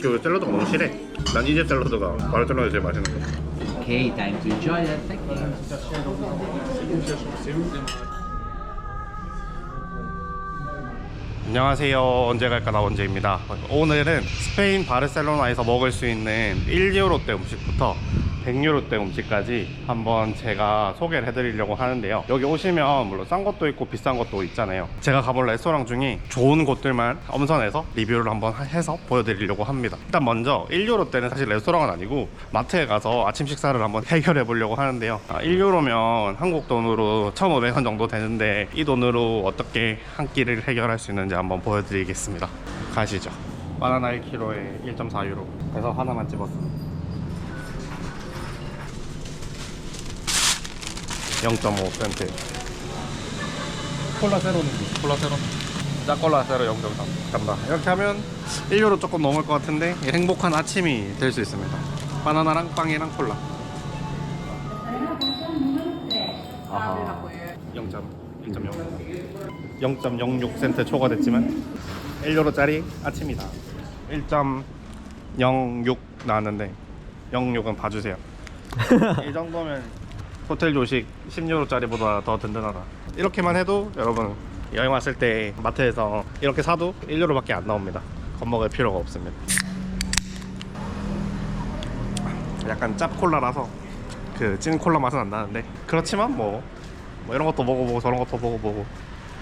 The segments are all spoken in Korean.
그 샐러드가 너무 실해. 난 이집 샐러드가 바로 샐러드 제일 맛있는 거. Okay, time to enjoy it. Thank you. 안녕하세요. 언제 갈까 나 언제입니다. 오늘은 스페인 바르셀로나에서 먹을 수 있는 1유로 대 음식부터 100유로 대 음식까지 한번 제가 소개를 해드리려고 하는데요. 여기 오시면 물론 싼 것도 있고 비싼 것도 있잖아요. 제가 가본 레스토랑 중에 좋은 곳들만 엄선해서 리뷰를 한번 해서 보여드리려고 합니다. 일단 먼저 1유로 대는 사실 레스토랑은 아니고 마트에 가서 아침 식사를 한번 해결해 보려고 하는데요. 아, 1유로면 한국 돈으로 1,500원 정도 되는데 이 돈으로 어떻게 한 끼를 해결할 수 있는지 한번 보여드리겠습니다. 가시죠. 바나나 1kg에 1.4유로. 그래서 하나만 집었습니다. 0.5센트. 콜라 세로는 콜라 세로. 짜콜라 세로 0.3. 간다. 이렇게 하면 1유로 조금 넘을 것 같은데 행복한 아침이 될 수 있습니다. 바나나랑 빵이랑 콜라. 아하. 0.1.0 0.06센트 초과됐지만 1유로짜리 아침이다 1.06 나왔는데 06은 봐주세요 이 정도면 호텔 조식 10유로짜리보다 더 든든하다. 이렇게만 해도 여러분 여행 왔을 때 마트에서 이렇게 사도 1유로밖에 안 나옵니다. 겁먹을 필요가 없습니다. 약간 짭콜라라서 그 찐 콜라 맛은 안 나는데. 그렇지만 뭐, 뭐 이런 것도 먹어보고 저런 것도 먹어보고.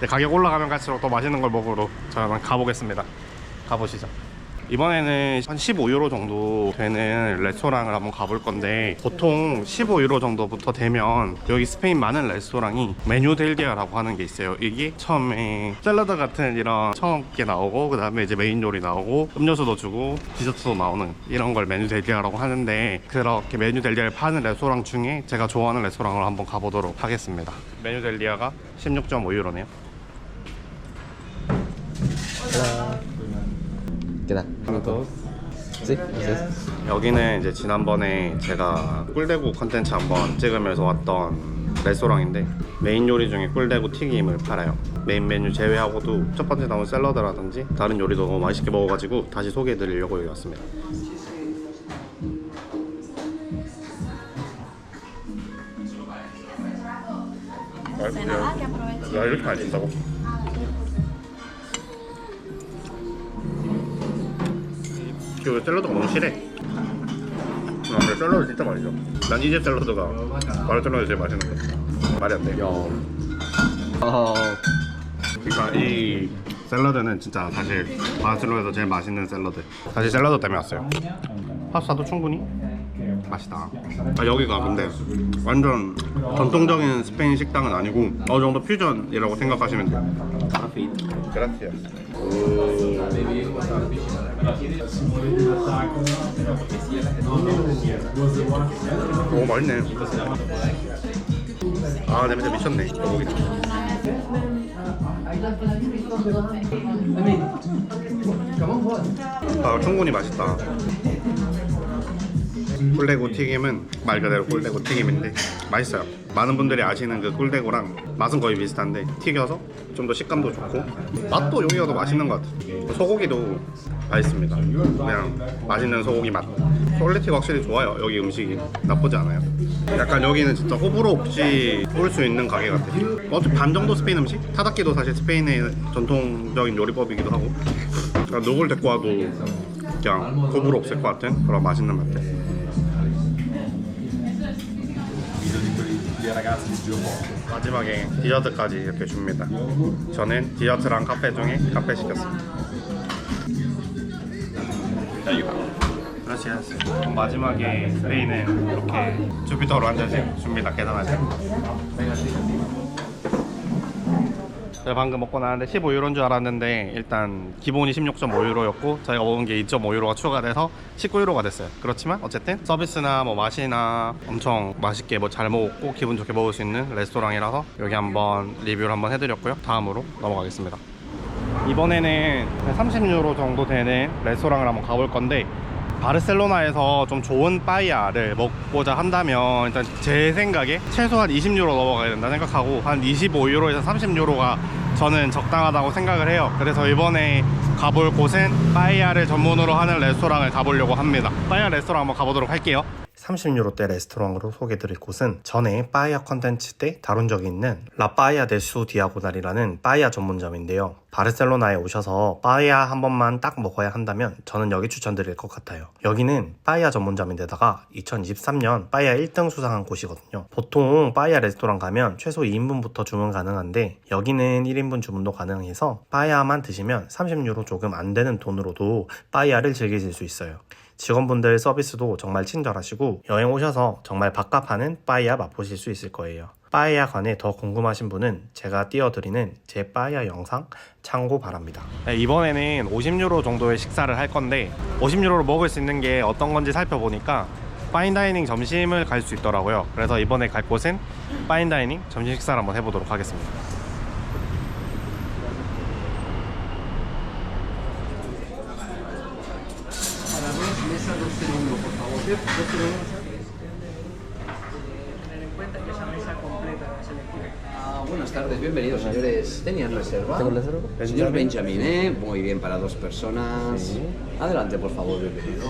가격 올라가면 갈수록 더 맛있는 걸 먹으러 저는 가보겠습니다. 가보시죠 이번에는 한 15유로 정도 되는 레스토랑을 한번 가볼 건데 보통 15유로 정도부터 되면 여기 스페인 많은 레스토랑이 메뉴 델디아라고 하는 게 있어요. 이게 처음에 샐러드 같은 이런 처음 게 나오고 그 다음에 이제 메인 요리 나오고 음료수도 주고 디저트도 나오는 이런 걸 메뉴 델디아라고 하는데 그렇게 메뉴 델디아를 파는 레스토랑 중에 제가 좋아하는 레스토랑을 한번 가보도록 하겠습니다. 메뉴 델디아가 16.5유로네요 ¿Qué tal? 여기는 이제 지난번에 제가 꿀대구 컨텐츠 한번 찍으면서 왔던 레스토랑인데 메인 요리 중에 꿀대구 튀김을 팔아요. 메인 메뉴 제외하고도 첫 번째 나온 샐러드라든지 다른 요리도 너무 맛있게 먹어가지고 다시 소개해드리려고 여기 왔습니다. 야 이렇게 맛있다고? 그 샐러드가 너무 실해 아, 근데 샐러드 진짜 맛있어. 난 이집 샐러드가 바로 샐러드 제일 맛있는 거. 말이 안 돼. Oh, 그러니까 이 샐러드는 진짜 사실 바르셀로나에서 제일 맛있는 샐러드. 사실 샐러드 때문에 왔어요. 파스타도 충분히 맛있다. 아, 여기가 근데 완전 전통적인 스페인 식당은 아니고 어느 정도 퓨전이라고 생각하시면 돼요. 그라티아. 오 맛있네. 아 냄새 미쳤네. 여기. 아 충분히 맛있다. 꿀대구 튀김은 말 그대로 꿀대구 튀김인데 맛있어요. 많은 분들이 아시는 그 꿀대구랑 맛은 거의 비슷한데 튀겨서 좀 더 식감도 좋고 맛도 여기가 더 맛있는 것 같아요. 소고기도 맛있습니다. 그냥 맛있는 소고기 맛. 퀄리티가 확실히 좋아요. 여기 음식이 나쁘지 않아요. 약간 여기는 진짜 호불호 없이 볼수 있는 가게 같아요. 어차피 반 정도 스페인 음식? 타다키도 사실 스페인의 전통적인 요리법이기도 하고 그러니까 누굴 데리고 와도 그냥 호불호 없을 것 같은 그런 맛있는 맛들. 마지막에 디저트까지 이렇게 줍니다. 저는 디저트랑 카페 중에 카페 시켰습니다. 그렇지 그럼 마지막에 스페인은 이렇게 주피터로 한 잔씩 줍니다. 계산하세요. 제가 방금 먹고 나왔는데 15유로인 줄 알았는데 일단 기본이 16.5유로였고 저희가 먹은 게 2.5유로가 추가돼서 19유로가 됐어요. 그렇지만 어쨌든 서비스나 뭐 맛이나 엄청 맛있게 뭐 잘 먹었고 기분 좋게 먹을 수 있는 레스토랑이라서 여기 한번 리뷰를 한번 해드렸고요. 다음으로 넘어가겠습니다. 이번에는 30유로 정도 되는 레스토랑을 한번 가볼 건데 바르셀로나에서 좀 좋은 빠이야를 먹고자 한다면 일단 제 생각에 최소한 20유로 넘어가야 된다 생각하고 한 25유로에서 30유로가 저는 적당하다고 생각을 해요 그래서 이번에 가볼 곳은 빠이야를 전문으로 하는 레스토랑을 가보려고 합니다. 빠이야 레스토랑 한번 가보도록 할게요. 30유로대 레스토랑으로 소개드릴 곳은 전에 빠이야 컨텐츠 때 다룬 적이 있는 라빠이야 데수 디아고날이라는 빠이야 전문점인데요. 바르셀로나에 오셔서 빠이야 한 번만 딱 먹어야 한다면 저는 여기 추천드릴 것 같아요. 여기는 빠이야 전문점인데다가 2023년 빠이야 1등 수상한 곳이거든요. 보통 빠이야 레스토랑 가면 최소 2인분부터 주문 가능한데 여기는 1인분 주문도 가능해서 빠이야만 드시면 30유로 조금 안 되는 돈으로도 빠이야를 즐기실 수 있어요. 직원분들 서비스도 정말 친절하시고 여행 오셔서 정말 밥값하는 빠이야 맛보실 수 있을 거예요. 빠이야 관에 더 궁금하신 분은 제가 띄워드리는 제 빠이야 영상 참고 바랍니다. 네, 이번에는 50유로 정도의 식사를 할 건데 50유로로 먹을 수 있는 게 어떤 건지 살펴보니까 파인다이닝 점심을 갈 수 있더라고요. 그래서 이번에 갈 곳은 파인다이닝 점심 식사를 한번 해보도록 하겠습니다. Buenas tardes, bienvenidos señores. ¿Tenían reserva? ¿Tengo reserva? Señor Benjamin, ¿eh? Muy bien, para dos personas. Adelante, por favor, bienvenidos.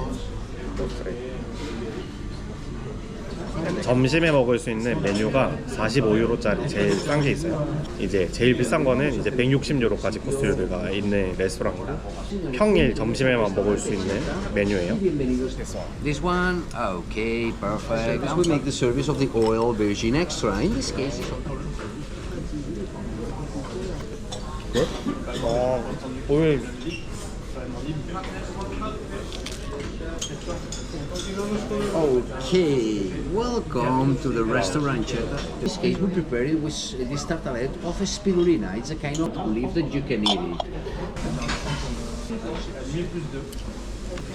점심에 먹을 수 있는 메뉴가 45유로짜리 제일 싼 게 있어요. 이제 제일 비싼 거는 이제 160유로까지 코스류가 있는 레스토랑이고 평일 점심에만 먹을 수 있는 메뉴예요. This one, okay, perfect. And we make the service of the oil virgin extra. In this case, it's 어, 오일 Okay, welcome to the restaurant Cheta. In this case, we prepare it with uh, this tartalet of spirulina. It's a kind of leaf that you can eat it.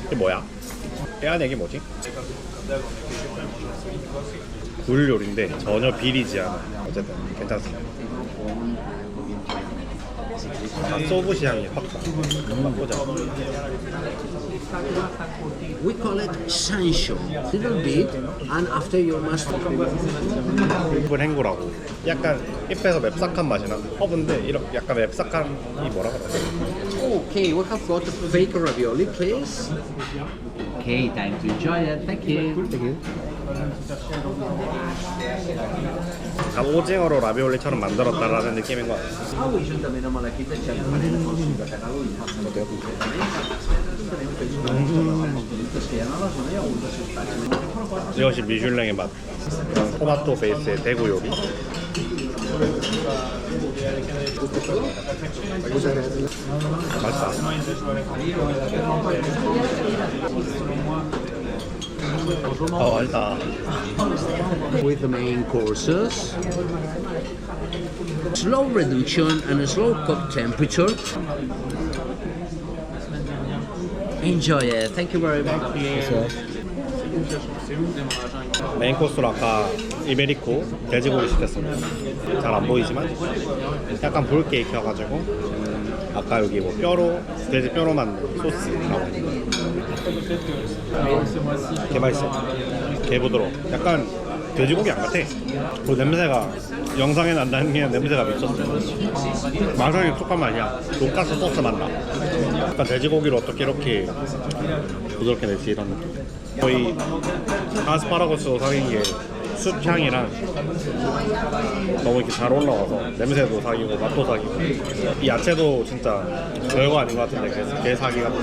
이게 뭐야? 빼앗내기 뭐지? 굴 요리인데 전혀 비리지 않아. 어쨌든 괜찮습니다. 아, 소브 시 향이 확 나. 맛보자. We call it sancho. Little bit, and after your master. 굴 행구라고. 약간 입에서 맵싹한 맛이 나. 허브인데 이렇게 약간 맵싹한 이 뭐라 그래? Okay, we have got fake ravioli, please. Okay, time to enjoy it. Thank you. 약 간 오징어로 라비올리처럼 만들었다라는 느낌인 것 같아. Ah, oui, juntament amb la quita xampanya de Fòssil de Catalunya. Que hi ha a la zona hi ha hagut de ciutats. 이것이 미슐랭의 맛. 토마토 베이스의 대구 요리. 맛있다. 어, 맛있다. With the main courses. Slow reduction and slow cook temperature. Enjoy it. Thank you very much. 메인 코스로 아까 이베리코 돼지고기 시켰습니다. 잘 안 보이지만 약간 붉게 익혀가지고 음, 아까 여기 뭐 뼈로 돼지 뼈로 만든 소스라고 개 맛있어. 개 부드러워. 약간 돼지고기 안 같아. 그 냄새가 영상에 난다는 게 냄새가 미쳤어. 마상이 익숙한 맛이야. 돈가스 소스 맛 나. 약간 돼지고기를 어떻게 이렇게 부드럽게 낼지 이런 느낌. 거의 아스파라거스 사귄 게 숯향이랑 너무 이렇게 잘 올라와서 냄새도 사귀고 맛도 사귀고 이 야채도 진짜 별거 아닌 것 같은데 그래서 개 사기 같은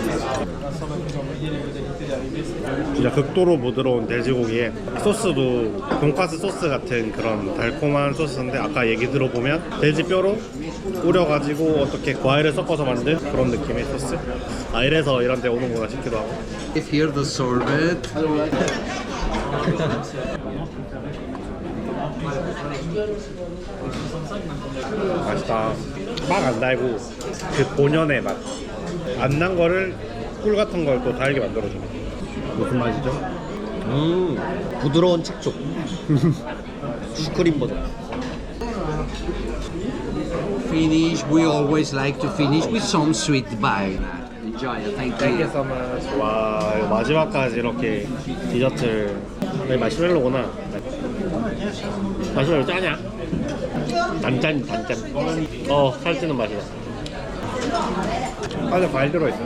진짜 극도로 부드러운 돼지고기에 소스도 돈가스 소스 같은 그런 달콤한 소스인데 아까 얘기 들어보면 돼지 뼈로 우려가지고 어떻게 과일을 섞어서 만든 그런 느낌의 소스 아 이래서 이런 데 오는구나 싶기도 하고 If here the sorbet. 맛있다. 막 안 달고 그 본연의 맛. 안 난 거를 꿀 같은 걸 또 달게 만들어주네. 무슨 맛이죠? 음, 부드러운 책족. 슈크림 버전. Finish. We always like to finish with some sweet wine. Enjoy. Thank you. 와 이거 마지막까지 이렇게 디저트를 네, 마시멜로구나. 마시멜로 짜냐? 단짠 단짠. 어 살찌는 맛이다. 안에 과일 들어있어.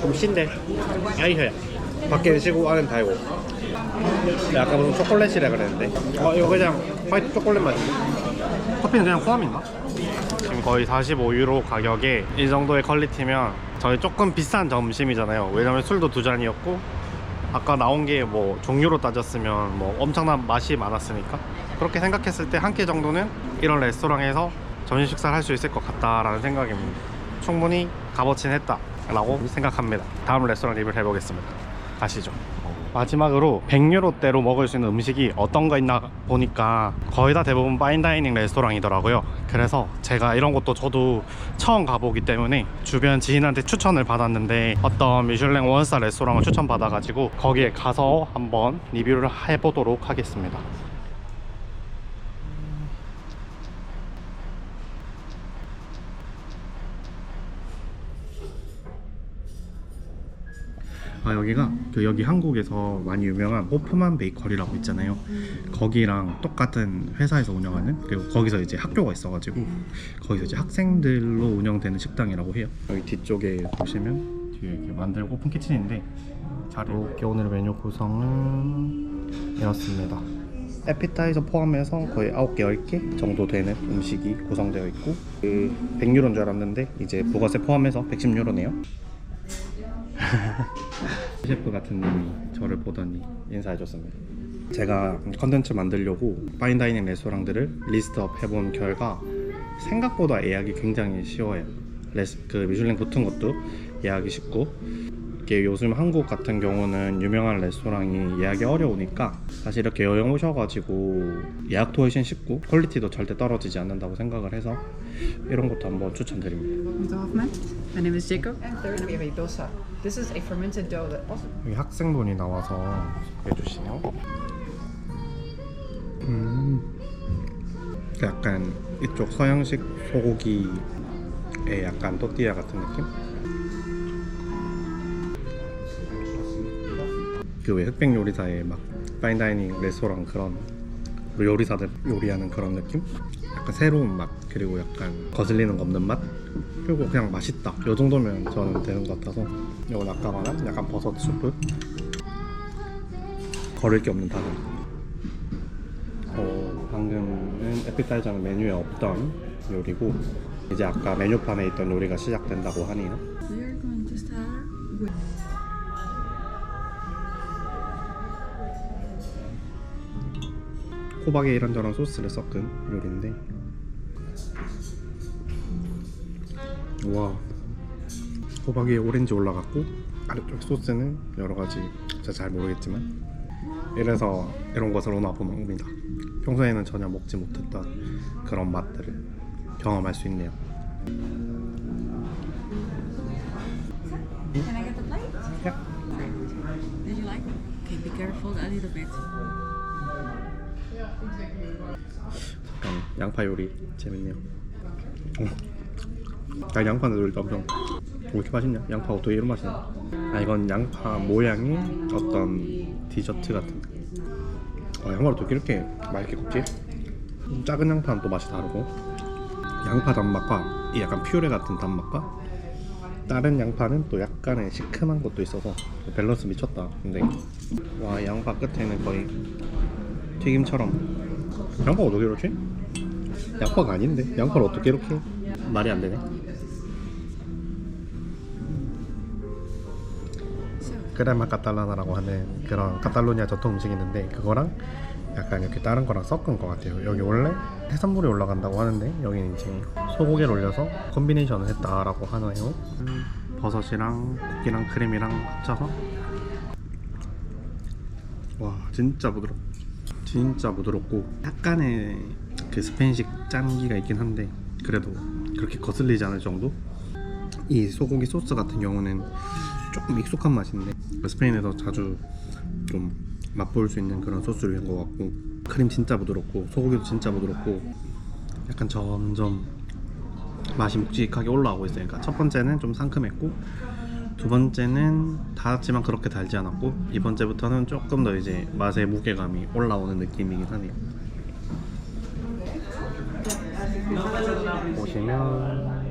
좀 신데. 아이혀야. 밖에는 시고 안에는 달고. 근데 아까 무슨 초콜릿이라 그랬는데. 어 이거 그냥 화이트 초콜릿 맛이. 커피는 그냥 포함인가? 지금 거의 45유로 가격에 이 정도의 퀄리티면 저희 조금 비싼 점심이잖아요. 왜냐면 술도 두 잔이었고 아까 나온 게 뭐 종류로 따졌으면 뭐 엄청난 맛이 많았으니까 그렇게 생각했을 때 한 끼 정도는 이런 레스토랑에서 점심 식사를 할 수 있을 것 같다라는 생각입니다. 충분히 값어치는 했다 라고 생각합니다. 다음 레스토랑 리뷰를 해보겠습니다. 가시죠. 마지막으로 100유로대로 먹을 수 있는 음식이 어떤 거 있나 보니까 거의 다 대부분 파인다이닝 레스토랑이더라고요. 그래서 제가 이런 것도 저도 처음 가보기 때문에 주변 지인한테 추천을 받았는데 어떤 미슐랭 원스타 레스토랑을 추천받아가지고 거기에 가서 한번 리뷰를 해보도록 하겠습니다. 아 여기가 그 여기 한국에서 많이 유명한 호프만 베이커리라고 있잖아요. 거기랑 똑같은 회사에서 운영하는 그리고 거기서 이제 학교가 있어가지고 거기서 이제 학생들로 운영되는 식당이라고 해요. 여기 뒤쪽에 보시면 뒤에 이렇게 만들고 오픈 키친인데 잘 이렇게 오늘 메뉴 구성은 이렇습니다. 에피타이저 포함해서 거의 9개, 10개 정도 되는 음식이 구성되어 있고 그 100유로인 줄 알았는데 이제 부가세 포함해서 110유로네요. 셰프 같은 님이 저를 보더니 인사해줬습니다. 제가 컨텐츠 만들려고 파인다이닝 레스토랑들을 리스트업 해본 결과 생각보다 예약이 굉장히 쉬워요. 레스, 그 미슐랭 붙은 것도 예약이 쉽고 이게 요즘 한국 같은 경우는 유명한 레스토랑이 예약이 어려우니까 사실 이렇게 여행 오셔가지고 예약도 훨씬 쉽고 퀄리티도 절대 떨어지지 않는다고 생각을 해서 이런 것도 한번 추천드립니다. My name is Jacob. And third, we have a dosa. This is a fermented dough that also 여기 학생분이 나와서 소개해 주시네요. 음, 약간 이쪽 서양식 소고기의 약간 또띠아 같은 느낌? 그 왜 흑백 요리사의 막 파인다이닝 레스토랑 그런 요리사들 요리하는 그런 느낌? 약간 새로운 맛 그리고 약간 거슬리는 거 없는 맛? 그리고 그냥 맛있다. 요 정도면 저는 되는 것 같아서 이건 아까 말한 약간 버섯 수프? 거를 게 없는 다른. 어, 방금은 에피타이저는 메뉴에 없던 요리고 이제 아까 메뉴판에 있던 요리가 시작된다고 하네요 호박에 이런저런 소스를 섞은 요리인데 와 호박 위에 오렌지 올라갔고 아래쪽 소스는 여러 가지 제가 잘 모르겠지만 이래서 이런 것을 오나 봅니다 평소에는 전혀 먹지 못했던 그런 맛들을 경험할 수 있네요 Can I get the plate? Yeah. Did you like? Okay, be careful a little bit. 약간 양파 요리 재밌네요. 어. 야 양파 요리도 엄청 왜 이렇게 맛있냐? 양파 어떻게 이런 맛이냐? 아 이건 양파 모양의 어떤 디저트 같은. 어, 양파를 어떻게 이렇게 맛있게 굽지? 작은 양파는 또 맛이 다르고 양파 단맛과 이 약간 퓨레 같은 단맛과 다른 양파는 또 약간의 시큼한 것도 있어서 밸런스 미쳤다. 근데 와 양파 끝에는 거의 튀김처럼. 양파가 어떻게 이렇지? 양파가 아닌데. 양파를 어떻게 이렇게? 말이 안 되네. 크레마 카탈라나라고 하는 그런 카탈로니아 전통 음식이 있는데 그거랑 약간 이렇게 다른 거랑 섞은 것 같아요. 여기 원래 해산물이 올라간다고 하는데 여기는 이제 소고기를 올려서 콤비네이션을 했다라고 하네요. 버섯이랑 고기랑 크림이랑 합쳐서. 와 진짜 부드럽 진짜 부드럽고 약간의 그 스페인식 짠기가 있긴 한데 그래도 그렇게 거슬리지 않을 정도? 이 소고기 소스 같은 경우는 조금 익숙한 맛인데 그 스페인에서 자주 좀 맛볼 수 있는 그런 소스를 한것 같고 크림 진짜 부드럽고 소고기도 진짜 부드럽고 약간 점점 맛이 묵직하게 올라오고 그러니까 첫 번째는 좀 상큼했고 두 번째는 달았지만 그렇게 달지 않았고 이 번 째부터는 조금 더 이제 맛의 무게감이 올라오는 느낌이긴 하네요. 보시면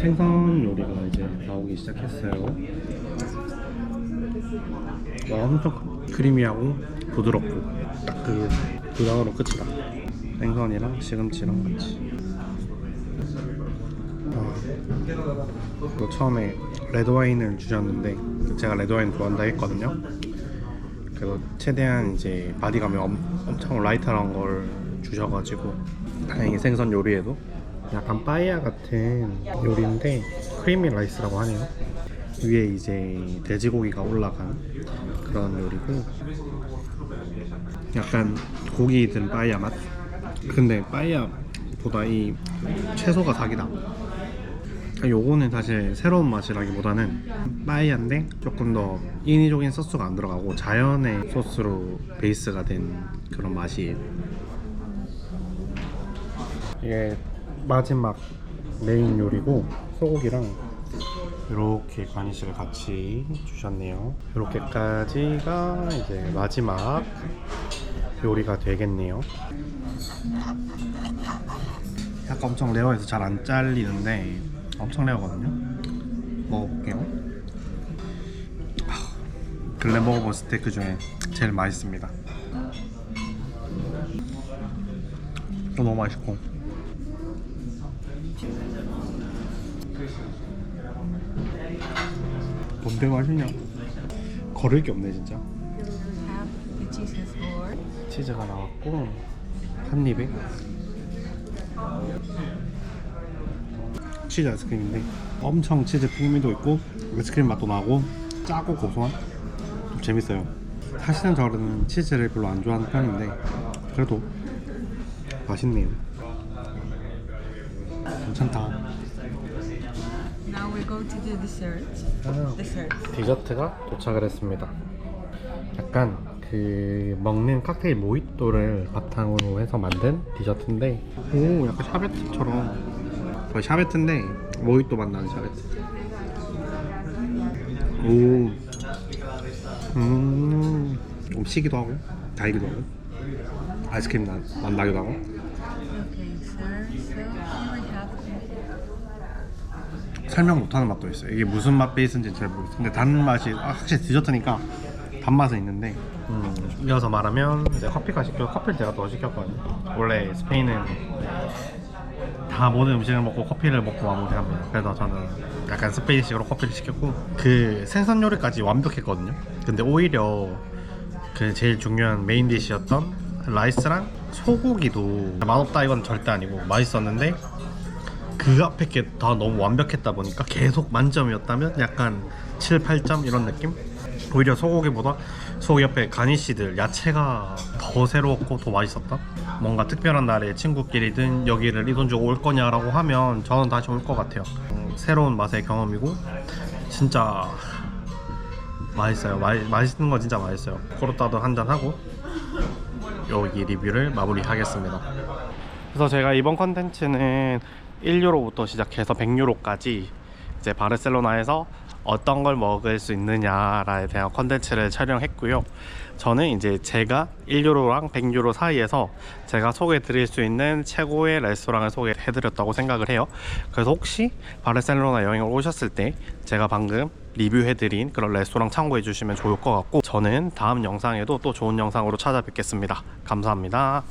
생선 요리가 이제 나오기 시작했어요. 와 엄청 크리미하고 부드럽고 딱그 두 장으로 끝이다. 생선이랑 시금치랑 같이. 아, 또 처음에 레드 와인을 주셨는데 제가 레드 와인 좋아한다 했거든요. 그래서 최대한 이제 바디감이 엄, 엄청 라이트한 걸 주셔가지고 다행히 생선 요리에도 약간 빠이야 같은 요리인데 크리미 라이스라고 하네요. 위에 이제 돼지고기가 올라간 그런 요리고 약간 고기 든 빠이야 맛. 근데 빠이야보다 이 채소가 사기다. 요거는 사실 새로운 맛이라기보다는 빠이야인데 조금 더 인위적인 소스가 안 들어가고 자연의 소스로 베이스가 된 그런 맛이에요. 이게 마지막 메인 요리고 소고기랑 이렇게 가니쉬를 같이 주셨네요. 이렇게까지가 이제 마지막 요리가 되겠네요. 약간 엄청 레어해서 잘 안 잘리는데 엄청 레어거든요. 먹어볼게요. 아, 근래 먹어본 스테이크 중에 제일 맛있습니다. 또 너무 맛있고. 뭔데 맛있냐? 거를 게 없네 진짜. 치즈가 나왔고 한 입에 치즈 아이스크림인데 엄청 치즈 풍미도 있고 아이스크림 맛도 나고 짜고 고소한 좀 재밌어요 사실은 저는 치즈를 별로 안 좋아하는 편인데 그래도 맛있네요 괜찮다 Now we go to the dessert. Dessert. 디저트가 도착을 했습니다. 약간 그 먹는 칵테일 모히또를 바탕으로 해서 만든 디저트인데 오 약간 샤베트처럼 거의 샤베트인데 모히또 맛 나는 샤베트. 오, 음, 좀 시기도 하고 달기도 하고 아이스크림 맛, 맛 나기도 하고 설명 못하는 맛도 있어요. 이게 무슨 맛 베이스인지 잘 모르겠어요. 근데 단 맛이 아, 확실히 디저트니까 단맛은 있는데 음, 이어서 말하면 이제 커피가 시켜 커피를 제가 더 시켰거든요. 원래 스페인은 다 모든 음식을 먹고 커피를 먹고 마무리합니다. 그래서 저는 약간 스페인식으로 커피를 시켰고 그 생선 요리까지 완벽했거든요. 근데 오히려 그 제일 중요한 메인 디시였던 라이스랑 소고기도 맛없다 이건 절대 아니고 맛있었는데 그 앞에 게 다 너무 완벽했다 보니까 계속 만점이었다면 약간 7, 8점 이런 느낌? 오히려 소고기보다 소고기 옆에 가니쉬들 야채가 더 새로웠고 더 맛있었다 뭔가 특별한 날에 친구끼리든 여기를 이 돈 주고 올 거냐라고 하면 저는 다시 올 것 같아요. 음, 새로운 맛의 경험이고 진짜 맛있어요. 마, 맛있는 건 진짜 맛있어요. 코르타도 한잔 하고 여기 리뷰를 마무리하겠습니다. 그래서 제가 이번 컨텐츠는 1유로부터 시작해서 100유로까지 이제 바르셀로나에서 어떤 걸 먹을 수 있느냐에 대한 컨텐츠를 촬영했고요. 저는 이제 제가 1유로랑 100유로 사이에서 제가 소개해 드릴 수 있는 최고의 레스토랑을 소개해 드렸다고 생각을 해요. 그래서 혹시 바르셀로나 여행을 오셨을 때 제가 방금 리뷰해 드린 그런 레스토랑 참고해 주시면 좋을 것 같고 저는 다음 영상에도 또 좋은 영상으로 찾아뵙겠습니다. 감사합니다.